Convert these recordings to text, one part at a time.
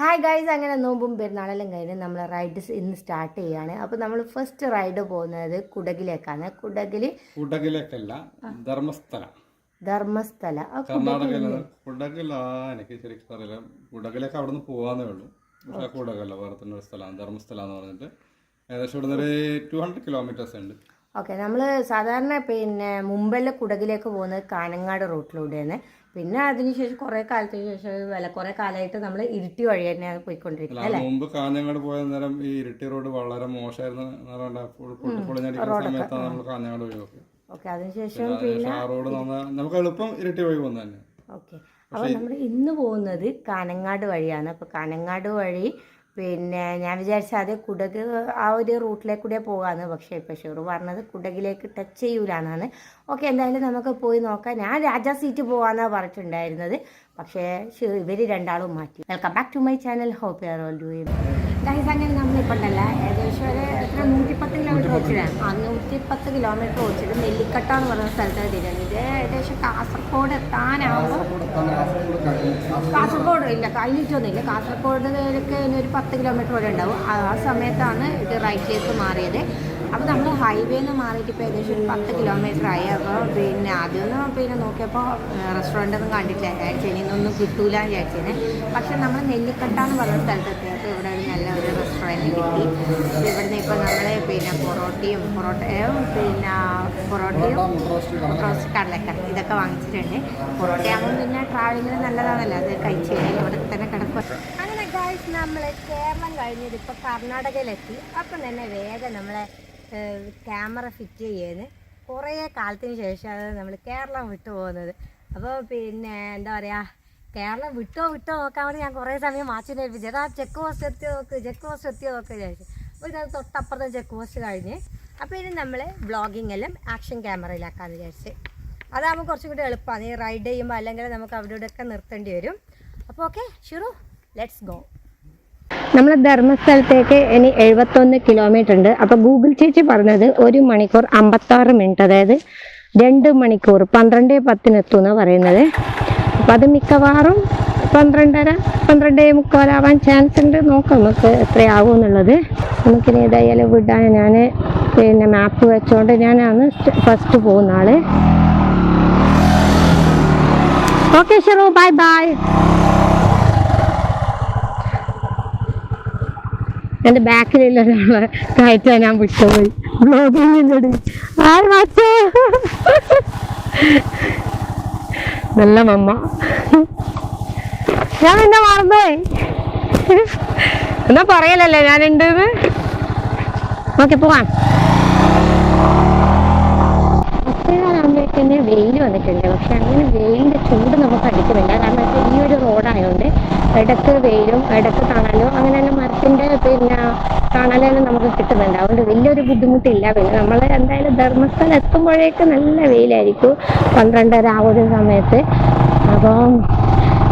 Hi guys അങ്ങനെ നോമ്പും പെരുന്നാളെല്ലാം കഴിഞ്ഞ് നമ്മൾ റൈഡ് ഇന്ന് സ്റ്റാർട്ട് ചെയ്യാണ്. അപ്പോൾ നമ്മൾ ഫസ്റ്റ് റൈഡ് പോകുന്നത് കുടകിലേക്കാണ്. കുടകിൽ കുടകിലേക്കല്ല ധർമ്മസ്ഥല. ധർമ്മസ്ഥല. ആ കർണാടകയില കുടകില എനിക്ക് ശരിക്കും അറിയില്ല കുടകിലേക്ക് അവിടെ നിന്ന് പോകാന്നേ ഉള്ളൂ. പക്ഷെ കുടകല്ല വേറെ തന്നെ ഒരു സ്ഥലമാണ്. ധർമ്മസ്ഥല എന്ന് പറഞ്ഞിട്ട് ഏകദേശം ഇവിടെ നിന്ന് ഒരു ടു ഹൺഡ്രഡ് കിലോമീറ്റേഴ്സ് ഉണ്ട്. ഓക്കെ നമ്മൾ സാധാരണ പിന്നെ മുമ്പെല്ലാം കുടകിലേക്ക് പോകുന്നത് കാനങ്ങാട് റൂട്ടിലൂടെയാണ്. പിന്നെ അതിനുശേഷം കുറെ കാലത്തിന് ശേഷം വില കുറെ കാലമായിട്ട് നമ്മൾ ഇരുട്ടി വഴി തന്നെയാണ് പോയിക്കൊണ്ടിരിക്കുന്നത് അല്ലേ മുമ്പ് കാഞ്ഞങ്ങാട് പോയ നേരം ഈ ഇരിട്ടി റോഡ് വളരെ മോശമായിരുന്നു സമയത്താണ് നമ്മൾ കാഞ്ഞങ്ങാട് വഴി നോക്കി ഓക്കെ അതിനുശേഷം പിന്നെ റോഡ് നന്നാ നമുക്ക് എളുപ്പം ഇരിട്ടി വഴി പോകുന്നത് തന്നെ. ഓക്കെ. അപ്പോൾ നമ്മൾ ഇന്ന് പോകുന്നത് കാനങ്ങാട് വഴിയാണ്. അപ്പോൾ കാനങ്ങാട് വഴി പിന്നെ ഞാൻ വിചാരിച്ച അതേ കുടക് ആ ഒരു റൂട്ടിലേക്ക് കൂടെ പോകാമെന്ന് പക്ഷേ ഷുറു പറഞ്ഞത് കുടകിലേക്ക് ടച്ച് ചെയ്യൂലെന്നാണ്. ഓക്കെ എന്തായാലും നമുക്ക് പോയി നോക്കാം. ഞാൻ രാജാ സീറ്റ് പോകാമെന്നാണ് പറഞ്ഞിട്ടുണ്ടായിരുന്നത്. പക്ഷേ ഇവർ രണ്ടാളും മാറ്റി. Welcome back to my channel hope you are all doing guys അങ്ങനെ നമ്മളിപ്പോൾ ഉണ്ടല്ല ഏകദേശം ഒരു എത്ര? നൂറ്റിപ്പത്ത് കിലോമീറ്റർ ഓടിച്ചിട്ടാണ് ആ നൂറ്റിപ്പത്ത് കിലോമീറ്റർ ഓടിച്ചിട്ട് നെല്ലിക്കട്ട എന്ന് പറയുന്ന സ്ഥലത്ത് എത്തിയിട്ടുണ്ട് ഇത് ഏകദേശം കാസർഗോഡ് എത്താനാവുമ്പോൾ കാസർഗോഡ് ഇല്ല കഴിഞ്ഞിട്ടൊന്നുമില്ല. കാസർഗോഡിലേക്ക് ഒരു പത്ത് കിലോമീറ്റർ വരെ ഉണ്ടാവും. ആ സമയത്താണ് ഇത് റൈറ്റിലേക്ക് മാറിയത്. അപ്പോൾ നമ്മൾ ഹൈവേന്ന് മാറിയിട്ട് ഇപ്പോൾ ഏകദേശം ഒരു പത്ത് കിലോമീറ്റർ ആയി. അപ്പോൾ പിന്നെ ആദ്യമൊന്നും പിന്നെ നോക്കിയപ്പോൾ റെസ്റ്റോറന്റൊന്നും കണ്ടിട്ടില്ല. വിചാരിച്ചു ഒന്നും കിട്ടൂല വിചാരിച്ചേനെ. പക്ഷെ നമ്മൾ നെല്ലിക്കട്ട എന്ന് പറയുന്ന സ്ഥലത്ത് എത്തിയപ്പോൾ ഇവിടെ ഒരു കിട്ടി. ഇവിടുന്ന് ഇപ്പോൾ നമ്മൾ പിന്നെ പൊറോട്ടയും പൊറോട്ടയും പിന്നെ പൊറോട്ടയും കടലക്കറി ഇതൊക്കെ വാങ്ങിച്ചിട്ടുണ്ട്. പൊറോട്ടയാകുമ്പോൾ പിന്നെ ട്രാവലിങ്ങിന് നല്ലതാണല്ലോ. അത് കഴിച്ച് കഴിഞ്ഞാൽ ഇവിടെ തന്നെ കിടക്കും. അങ്ങനെ ഗായ്സ് നമ്മൾ കേരളം കഴിഞ്ഞത് ഇപ്പോൾ കർണാടകയിലെത്തി. അപ്പം തന്നെ വേഗം നമ്മളെ ക്യാമറ ഫിറ്റ് ചെയ്യുന്നത് കുറേ കാലത്തിന് ശേഷമാണ് നമ്മൾ കേരളം വിട്ടു പോകുന്നത്. അപ്പോൾ പിന്നെ എന്താ പറയുക കേരളം വിട്ടോ വിട്ടോ നോക്കാൻ വേണ്ടി ഞാൻ കുറേ സമയം മാറ്റി ഏൽപ്പിച്ചു ആ ചെക്ക് പോസ്റ്റ് എത്തി നോക്ക് ചെക്ക് പോസ്റ്റ് എത്തി നോക്ക് വിചാരിച്ചു. അപ്പോൾ ഇത് തൊട്ടപ്പുറത്തെ ചെക്ക് പോസ്റ്റ് കഴിഞ്ഞ്. അപ്പോൾ ഇനി നമ്മൾ വ്ളോഗിങ് എല്ലാം ആക്ഷൻ ക്യാമറയിലാക്കാമെന്ന് വിചാരിച്ച്. അതാകുമ്പോൾ കുറച്ചും കൂടി എളുപ്പമാണ് ഈ റൈഡ് ചെയ്യുമ്പോൾ അല്ലെങ്കിൽ നമുക്ക് അവിടെ ഇവിടെയൊക്കെ നിർത്തേണ്ടി വരും. അപ്പോൾ ഓക്കെ ഷുറു ലെറ്റ്സ് ഗോ നമ്മൾ ധർമ്മസ്ഥലത്തേക്ക് ഇനി എഴുപത്തൊന്ന് കിലോമീറ്റർ ഉണ്ട്. അപ്പോൾ ഗൂഗിൾ ചേച്ചി പറഞ്ഞത് ഒരു മണിക്കൂർ അമ്പത്താറ് മിനിറ്റ് അതായത് രണ്ട് മണിക്കൂർ പന്ത്രണ്ട് പത്തിനെത്തുമെന്നാണ് പറയുന്നത്. അപ്പോൾ അത് മിക്കവാറും പന്ത്രണ്ടര പന്ത്രണ്ടേ മുക്കാലാവാൻ ചാൻസ് ഉണ്ട്. നോക്കാം നമുക്ക് എത്രയാവും എന്നുള്ളത്. നമുക്കിനി ഏതായാലും വിടാൻ ഞാൻ പിന്നെ മാപ്പ് വെച്ചുകൊണ്ട് ഞാനാണ് ഫസ്റ്റ് പോകുന്ന ആൾ. ഓക്കെ ഷെറു ബൈ ബൈ എന്റെ ബാക്കിലുള്ള കയറ്റാൻ ഞാൻ വിട്ടുപോയി ബ്ലോഗിങ്ങിന്റെ ആര് മാറ്റേ? നല്ല മമ്മ. ഞാൻ എന്നെ മറന്നുപോയി. എന്നാ പറയലല്ലേ ഞാനുണ്ട് ഓക്കെ പോവാം. അപ്പോഴാകുമ്പോഴേക്കന്നെ വെയിൽ വന്നിട്ടുണ്ട്. പക്ഷെ അങ്ങനെ വെയിലിന്റെ ചൂട് നമുക്ക് അടിക്കുന്നില്ല. കാരണം ഈ ഒരു റോഡായതുകൊണ്ട് ഇടയ്ക്ക് വെയിലും ഇടയ്ക്ക് തണലും അങ്ങനെ പിന്നെ തണലെല്ലാം നമുക്ക് കിട്ടുന്നുണ്ട് അതുകൊണ്ട് വലിയൊരു ബുദ്ധിമുട്ടില്ല. പിന്നെ നമ്മൾ എന്തായാലും ധർമ്മസ്ഥലം എത്തുമ്പോഴേക്ക് നല്ല വെയിലായിരിക്കും. പന്ത്രണ്ടര ആ ഒരു സമയത്ത്. അപ്പം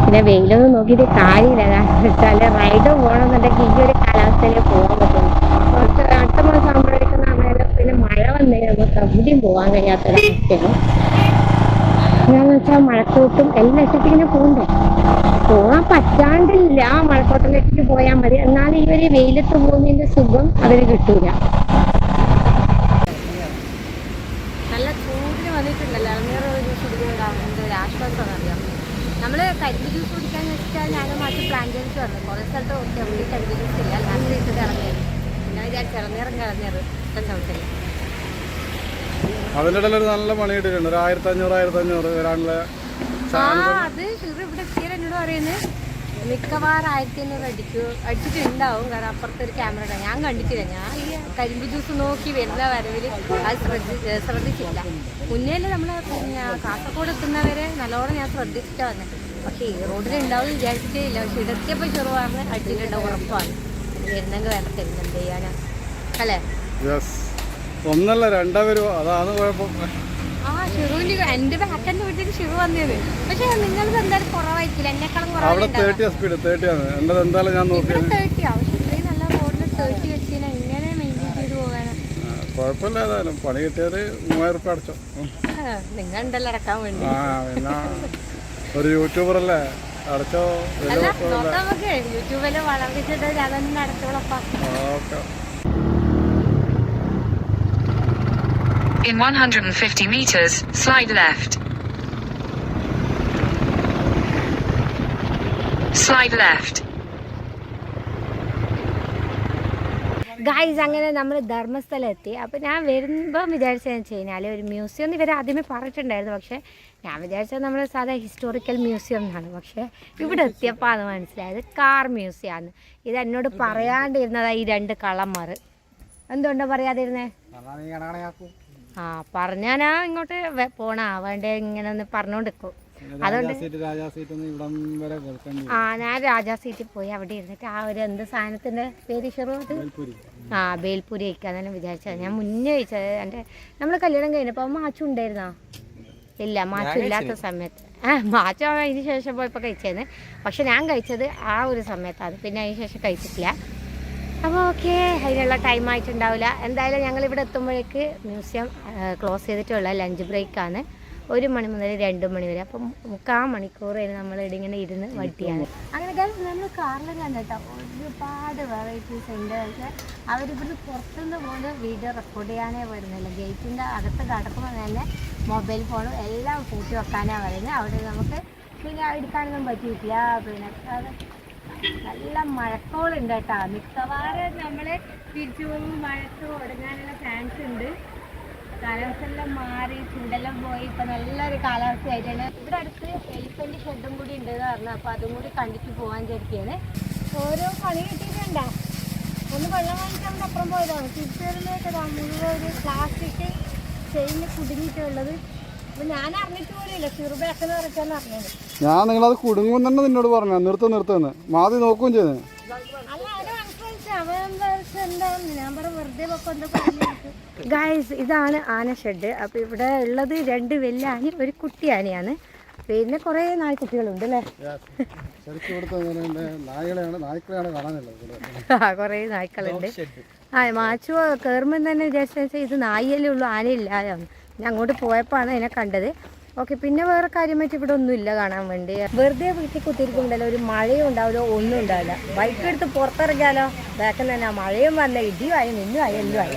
പിന്നെ വെയിലൊന്നും നോക്കിയിട്ട് കാര്യമില്ല. കാരണം വെച്ചാൽ റൈഡ് പോകണമെന്നുണ്ടെങ്കിൽ ഈ ഒരു കാലാവസ്ഥയിലേ പോകാൻ പറ്റുള്ളൂ കുറച്ച് അടുത്ത മാസം ആകുമ്പോഴേക്കും പറഞ്ഞാൽ പിന്നെ മഴ വന്നേ നമുക്ക് എവിടെയും പോകാൻ കഴിയാത്തൊരവസ്ഥയാണ്. എന്താണെന്ന് വെച്ചാൽ മഴക്കോട്ടും എല്ലാം ഇട്ടിട്ട് ഇങ്ങനെ പോകണ്ടേ പറ്റാണ്ടില്ല മഴക്കോട്ടിലേക്ക് പോയാൽ മതി. എന്നാൽ ഈ ഒരു വെയിലത്ത് പോകുന്നതിന്റെ സുഖം അതിന് കിട്ടൂല. നല്ല ചൂടിന് വന്നിട്ടുണ്ടല്ലോ. ജ്യൂസ് കുടിക്കുന്നത് അറിയാം. നമ്മൾ കരിമ്പ് ജ്യൂസ് കുടിക്കാൻ വെച്ചാൽ ഞാൻ മാറ്റി പ്ലാൻ ചെയ്തിട്ട് വന്നു കുറേ സ്ഥലത്ത് ഓക്കെ എവിടെ കരിമ്പ് ജ്യൂസ് ഇല്ല. ഞാൻ ഇട്ടിട്ട് ഇറങ്ങിയത് വിചാരിച്ചു ഇളനീറ് ഇഷ്ടം ചവിട്ടില്ല. അതിന്റെ ഇടയിൽ ഒരു നല്ല പണി കിട്ടിയിട്ടുണ്ട്. ഒരു ആയിരത്തി അഞ്ഞൂറ് ആയിരത്തി അഞ്ഞൂറ് വരാനുള്ള ആ അത് ഇവിടെ എന്നോട് പറയുന്നത്. മിക്കവാറും ആയിരത്തി അഞ്ഞൂറ് അടിക്കൂ അടിച്ചിട്ടുണ്ടാവും. കാരണം അപ്പുറത്തെ ഒരു ക്യാമറ ഉണ്ട്. ഞാൻ കണ്ടിട്ടില്ല. ഞാൻ ഈ കരിമ്പ് ജ്യൂസ് നോക്കി വരുന്ന വരവിൽ അത് ശ്രദ്ധി ശ്രദ്ധിച്ചില്ല മുന്നേ നമ്മൾ പിന്നെ കാസർഗോഡ് എത്തുന്നവരെ നല്ലോണം ഞാൻ ശ്രദ്ധിച്ചിട്ടാ വന്നത് പക്ഷേ ഈ റോഡിൽ ഉണ്ടാവും വിചാരിച്ചിട്ടേ ഇല്ല പക്ഷെ ഇവിടെ ചെറുവാറിന് അടിച്ചിട്ടുണ്ട്. ഉറപ്പാണ്. വരുന്നെങ്കിൽ വരട്ടെ എന്ത് ചെയ്യാനാ അല്ലേ? ഒന്നല്ല രണ്ടാ വരുമോ അതാണ് കുഴപ്പം. ആ ഷിറുവിന്റെ എന്റെ ബാക്കന്റെ വീട്ടിൽ ഷിറു വന്നത് പക്ഷെ നിങ്ങൾക്ക് എന്തായാലും കുറവായിരിക്കില്ല? എന്നെക്കാളും അവിടെ തേർട്ടിയാ സ്പീഡ് തേർട്ടിയാണ് എന്റെ എന്തായാലും ഞാൻ ഇവിടെ നോക്കിയത് തേർട്ടി ആവും പക്ഷെ ഇത്രയും നല്ല റോഡിൽ തേർട്ടി വെച്ചാൽ എങ്ങനെ മെയിന്റെയിൻ ചെയ്ത് പോകാനാ? കുഴപ്പമില്ല ഏതായാലും. പണി കിട്ടിയത് മൂവായിരം റുപ്യ അടച്ചോ. നിങ്ങൾ ഉണ്ടല്ലോ അടക്കാൻ വേണ്ടി. ആ പിന്നെ ഒരു യൂട്യൂബർ അല്ലേ? അടച്ചോ? അല്ല നോക്കാം നമുക്ക്. യൂട്യൂബിൽ വളർന്നിട്ടുണ്ട് അതൊന്നും അടച്ചോളപ്പാ. Okay. In 150 meters, slide left. Slide left. Guys അങ്ങനെ നമ്മൾ ധർമ്മസ്ഥലത്തി അപ്പോൾ ഞാൻ വരുമ്പം വിചാരിച്ചതെന്ന് വെച്ച് കഴിഞ്ഞാൽ ഒരു മ്യൂസിയം എന്ന് ഇവർ ആദ്യമേ പറഞ്ഞിട്ടുണ്ടായിരുന്നു. പക്ഷേ ഞാൻ വിചാരിച്ചത് നമ്മൾ സാധാ ഹിസ്റ്റോറിക്കൽ മ്യൂസിയം എന്നാണ്. പക്ഷേ ഇവിടെ എത്തിയപ്പോൾ അത് മനസ്സിലായത് കാർ മ്യൂസിയമാണ് ഇത് എന്നോട് പറയാണ്ടിരുന്നതാണ് ഈ രണ്ട് കളന്മാർ എന്തുകൊണ്ടാണ് പറയാതിരുന്നേ? ആ പറഞ്ഞാ ഇങ്ങോട്ട് പോണ. വേണ്ടേ ഇങ്ങനെ ഒന്ന് പറഞ്ഞോണ്ടിരിക്കും. അതുകൊണ്ട് രാജാ സീറ്റ് ഇവിടം വരെ കേൾക്കേണ്ടി ആ ഞാൻ രാജാ സീറ്റിൽ പോയി. അവിടെ ഇരുന്നിട്ട് ആ ഒരു എന്ത് സാധനത്തിന്റെ പേര് ഷെറു അത്? ആ ബേൽപൂരി കഴിക്കാൻ തന്നെ വിചാരിച്ചത്. ഞാൻ മുന്നേ കഴിച്ചത്. എന്റെ നമ്മൾ കല്യാണം കഴിഞ്ഞപ്പോൾ മാച്ചു ഉണ്ടായിരുന്നോ? ഇല്ല മാച്ചു ഇല്ലാത്ത സമയത്ത്. ആ മാച്ചു അതിന് ശേഷം പോയപ്പോൾ കഴിച്ചേന്ന്. പക്ഷെ ഞാൻ കഴിച്ചത് ആ ഒരു സമയത്താണ്. പിന്നെ അതിന് ശേഷം കഴിച്ചിട്ടില്ല. അപ്പോൾ ഓക്കെ അതിനുള്ള ടൈം ആയിട്ടുണ്ടാവില്ല. എന്തായാലും ഞങ്ങൾ ഇവിടെ എത്തുമ്പോഴേക്ക് മ്യൂസിയം ക്ലോസ് ചെയ്തിട്ടുള്ള ലഞ്ച് ബ്രേക്കാണ് ഒരു മണി മുതൽ രണ്ട് മണി വരെ. അപ്പം മുക്കാൽ മണിക്കൂർ നമ്മൾ ഇവിടെ ഇങ്ങനെ ഇരുന്ന് വട്ടിയാണ് അങ്ങനെ നമ്മൾ കാറിലും കണ്ടിട്ടോ ഒരുപാട് വെറൈറ്റീസ് ഉണ്ട്. പക്ഷേ അവരിവിടുന്ന് പുറത്തുനിന്ന് പോലും വീഡിയോ റെക്കോർഡ് ചെയ്യാനേ വരുന്നില്ല. ഗേറ്റിന്റെ അകത്ത് കടക്കുമ്പോൾ തന്നെ മൊബൈൽ ഫോണും എല്ലാം കൂട്ടി വെക്കാനാണ് പറയുന്നത്. അവിടെ നമുക്ക് പിന്നെ എടുക്കാനൊന്നും പറ്റിയിട്ടില്ല. പിന്നെ നല്ല മഴക്കോളുണ്ട് കേട്ടോ മിക്കവാറും നമ്മൾ തിരിച്ചു പോകുമ്പോൾ മഴക്ക് ഒടുങ്ങാനുള്ള ചാൻസ് ഉണ്ട്. കാലാവസ്ഥ എല്ലാം മാറി ചൂടെല്ലാം പോയി ഇപ്പൊ നല്ലൊരു കാലാവസ്ഥ ആയിട്ടാണ്. ഇവിടെ അടുത്ത് എലിഫന്റ് ഷെഡും കൂടി ഉണ്ട് എന്ന് പറഞ്ഞു. അപ്പൊ അതും കൂടി കണ്ടിട്ട് പോകാൻ വിചാരിക്കുകയാണ്. ഓരോ പണി കിട്ടിയിട്ടുണ്ട? ഒന്ന് വെള്ളം വാങ്ങിക്കാൻ അപ്പുറം പോയതാണ് തിരിച്ചു വരുന്നതൊക്കെ മുഴുവൻ പ്ലാസ്റ്റിക് ചെയിന് കുടുങ്ങിയിട്ടുള്ളത്. ഞാൻ നിങ്ങളത് കുടുങ്ങും തന്നെ നിന്നോട് പറഞ്ഞു നിർത്ത് നിർത്തുന്ന് മാതി നോക്കുകയും ചെയ്തു. ഗായ്സ് ഇതാണ് ആന ഷെഡ് അപ്പോൾ ഇവിടെ ഉള്ളത് രണ്ട് വലിയ ആന ഒരു കുട്ടി ആനയാണ്. പിന്നെ കുറേ നായ്ക്കുട്ടികളുണ്ട് അല്ലേ? കൊറേ ആ നായ്ക്കളുണ്ട്. ആ മാച്ചു കയറുമ്പോൾ തന്നെ വിചാരിച്ച ഇത് നായല്ലേ ഉള്ളൂ ആനയില്ലാതാണ് ഞാൻ അങ്ങോട്ട് പോയപ്പോഴാണ് അതിനെ കണ്ടത്. ഓക്കെ പിന്നെ വേറെ കാര്യമായിട്ട് ഇവിടെ ഒന്നും ഇല്ല കാണാൻ വേണ്ടി. വെറുതെ വീട്ടിൽ കുത്തിയിരിക്കുന്നുണ്ടല്ലോ ഒരു മഴയും ഉണ്ടാവില്ല ഒന്നും ഉണ്ടാവില്ല. ബൈക്ക് എടുത്ത് പുറത്തിറങ്ങിയാലോ? ബാക്കിൽ തന്നെ മഴയും വന്ന ഇടിയുമായി നിന്നുമായി മഴ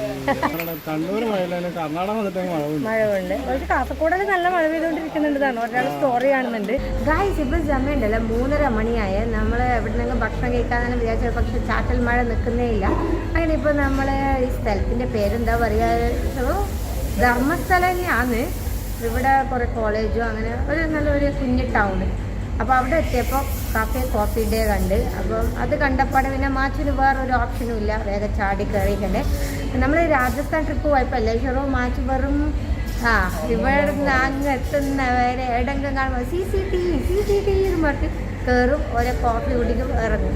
മഴ കൊണ്ട് പക്ഷെ കാസർഗോഡിൽ നല്ല മഴ പെയ്തുകൊണ്ടിരിക്കുന്നുണ്ടെന്നാണ് ഒരാൾ സ്റ്റോറി കാണുന്നുണ്ട്. ഗായ്സ് ഇപ്പം സമയമുണ്ടല്ലോ മൂന്നര മണിയായ. നമ്മൾ എവിടെ നിന്നെങ്കിലും ഭക്ഷണം കഴിക്കാന്നാണ് വിചാരിച്ചത്. പക്ഷെ ചാറ്റൽ മഴ നിൽക്കുന്നേ ഇല്ല. അങ്ങനെ ഇപ്പോൾ നമ്മളെ ഈ സ്ഥലത്തിന്റെ പേരെന്താ പറയുക? ധർമ്മസ്ഥലം തന്നെയാണ് ഇവിടെ കുറേ കോളേജും അങ്ങനെ ഒരു നല്ലൊരു കുഞ്ഞു ടൗൺ അപ്പോൾ അവിടെ എത്തിയപ്പോൾ കാഫേ കോഫി ഡേ കണ്ട്. അപ്പം അത് കണ്ടപ്പാടെ പിന്നെ മാച്ചിന് വേറൊരു ഓപ്ഷനും ഇല്ല. വേഗം ചാടി കയറിയിട്ടുണ്ട് നമ്മൾ രാജസ്ഥാൻ ട്രിപ്പ് പോയപ്പോൾ അല്ലേ ഷെറോ മാച്ച് വെറും ആ ഇവിടെ നിന്ന് അങ്ങ് എത്തുന്നവരെ എവിടെങ്കിലും കാണുമ്പോൾ C C T V C C T V എന്ന് കയറും ഓരോ കോഫി കുടിക്കും ഇറങ്ങും.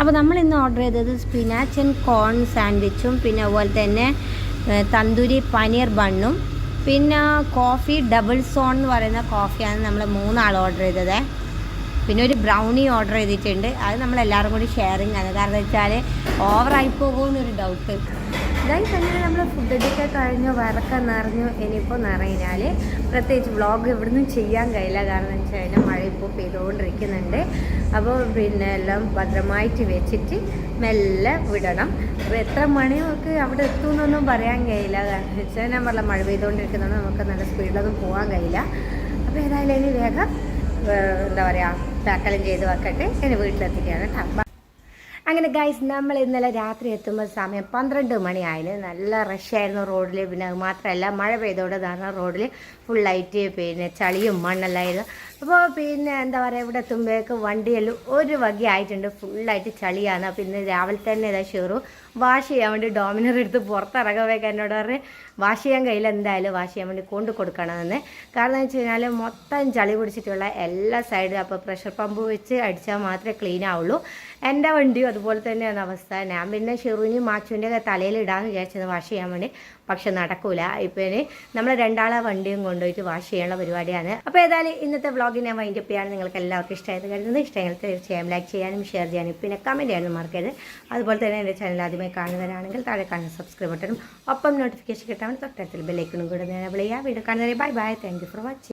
അപ്പോൾ നമ്മൾ ഇന്ന് ഓർഡർ ചെയ്തത് സ്പിനാച്ച് ആൻഡ് കോൺ സാൻഡ്വിച്ചും പിന്നെ അതുപോലെ തന്നെ തന്തൂരി പനീർ ബണ്ണും പിന്നെ കോഫി ഡബിൾ സോൺ എന്ന് പറയുന്ന കോഫിയാണ് നമ്മൾ മൂന്നാൾ ഓർഡർ ചെയ്തത്. പിന്നെ ഒരു ബ്രൗണി ഓർഡർ ചെയ്തിട്ടുണ്ട്. അത് നമ്മൾ എല്ലാവരും കൂടി ഷെയറിങ് ആണ്. കാരണം വെച്ചാൽ ഓവറായി പോകുമെന്നൊരു ഡൗട്ട് ഇതായി അങ്ങനെ നമ്മൾ ഫുഡ് അടിയൊക്കെ കഴിഞ്ഞു വരക്കം നിറഞ്ഞു. ഇനിയിപ്പോൾ നിറഞ്ഞാൽ പ്രത്യേകിച്ച് വ്ളോഗ് ഇവിടുന്ന് ചെയ്യാൻ കഴിയില്ല. കാരണം എന്ന് വെച്ച് കഴിഞ്ഞാൽ മഴ ഇപ്പോൾ പെയ്തുകൊണ്ടിരിക്കുന്നുണ്ട് അപ്പോൾ പിന്നെ എല്ലാം ഭദ്രമായിട്ട് വെച്ചിട്ട് മെല്ലെ വിടണം. അപ്പോൾ എത്ര മണിയൊക്കെ അവിടെ എത്തുമെന്നൊന്നും പറയാൻ കഴിയില്ല. കാരണം എന്ന് വെച്ചാൽ ഞാൻ പറഞ്ഞ മഴ പെയ്തുകൊണ്ടിരിക്കുന്നതുകൊണ്ട് നമുക്ക് നല്ല സ്പീഡിലൊന്നും പോകാൻ കഴിയില്ല. അപ്പോൾ ഏതായാലും ഇനി വേഗം എന്താ പറയുക പാക്കെല്ലാം ചെയ്ത് വെക്കട്ടെ. ഇനി വീട്ടിലെത്തിക്കുകയാണ് കേട്ടോ അങ്ങനെ ഗൈസ് നമ്മൾ ഇന്നലെ രാത്രി എത്തുമ്പോൾ സമയം പന്ത്രണ്ട് മണിയായാലും നല്ല റഷായിരുന്നു റോഡിൽ പിന്നെ അത് മാത്രമല്ല മഴ പെയ്തോടെ ധാരണ റോഡിൽ ഫുള്ളായിട്ട് പിന്നെ ചളിയും മണ്ണെല്ലായിരുന്നു അപ്പോൾ പിന്നെ എന്താ പറയുക ഇവിടെ എത്തുമ്പോഴേക്ക് വണ്ടിയെല്ലാം ഒരു വകയായിട്ടുണ്ട്. ഫുള്ളായിട്ട് ചളിയാണ്. അപ്പോൾ ഇന്ന് രാവിലെ തന്നെ ഇതാ ഷെറു വാഷ് ചെയ്യാൻ വേണ്ടി ഡോമിനർ എടുത്ത് പുറത്തിറങ്ങുമ്പോഴേക്ക് എന്നോട് പറഞ്ഞ് വാഷ് ചെയ്യാൻ കയ്യിൽ എന്തായാലും വാഷ് ചെയ്യാൻ വേണ്ടി കൊണ്ടു കൊടുക്കണമെന്ന്. കാരണം എന്ന് വെച്ച് കഴിഞ്ഞാൽ മൊത്തം ചളി പിടിച്ചിട്ടുള്ള എല്ലാ സൈഡും അപ്പോൾ പ്രഷർ പമ്പ് വെച്ച് അടിച്ചാൽ മാത്രമേ ക്ലീൻ ആവുള്ളൂ. എന്റെ വണ്ടിയും അതുപോലെ തന്നെയാണ് അവസ്ഥ. ഞാൻ പിന്നെ ഷെറുവിനും മാച്ചുവിന്റെ തലയിൽ ഇടാമെന്ന് വിചാരിച്ചത് വാഷ് ചെയ്യാൻ വേണ്ടി. പക്ഷെ നടക്കൂല. ഇപ്പം നമ്മൾ രണ്ടാളെ വണ്ടിയും കൊണ്ടുപോയിട്ട് വാഷ് ചെയ്യാനുള്ള പരിപാടിയാണ്. അപ്പോൾ ഏതായാലും ഇന്നത്തെ വ്ളോഗ് ഞാൻ വൈൻഡ് അപ്പ് ചെയ്യാൻ നിങ്ങൾക്ക് എല്ലാവർക്കും ഇഷ്ടമായത് കരുതുന്നത് ഇഷ്ടങ്ങൾ തീർച്ചയായും ലൈക്ക് ചെയ്യാനും ഷെയർ ചെയ്യാനും പിന്നെ കമന്റ് ചെയ്യാനും മറക്കരുത്. അതുപോലെ തന്നെ എന്റെ ചാനൽ ആദ്യമായി കാണുന്നവരാണെങ്കിൽ താഴെ കാണുന്ന സബ്സ്ക്രൈബ് ബട്ടനും ഒപ്പം നോട്ടിഫിക്കേഷൻ കിട്ടാൻ തൊട്ടടുത്തിൽ ബെല്ലൈക്കണും കൂടെ നേരെ വിളിക്കുക വീഡിയോ കാണുന്നവരെ bye bye thank for watching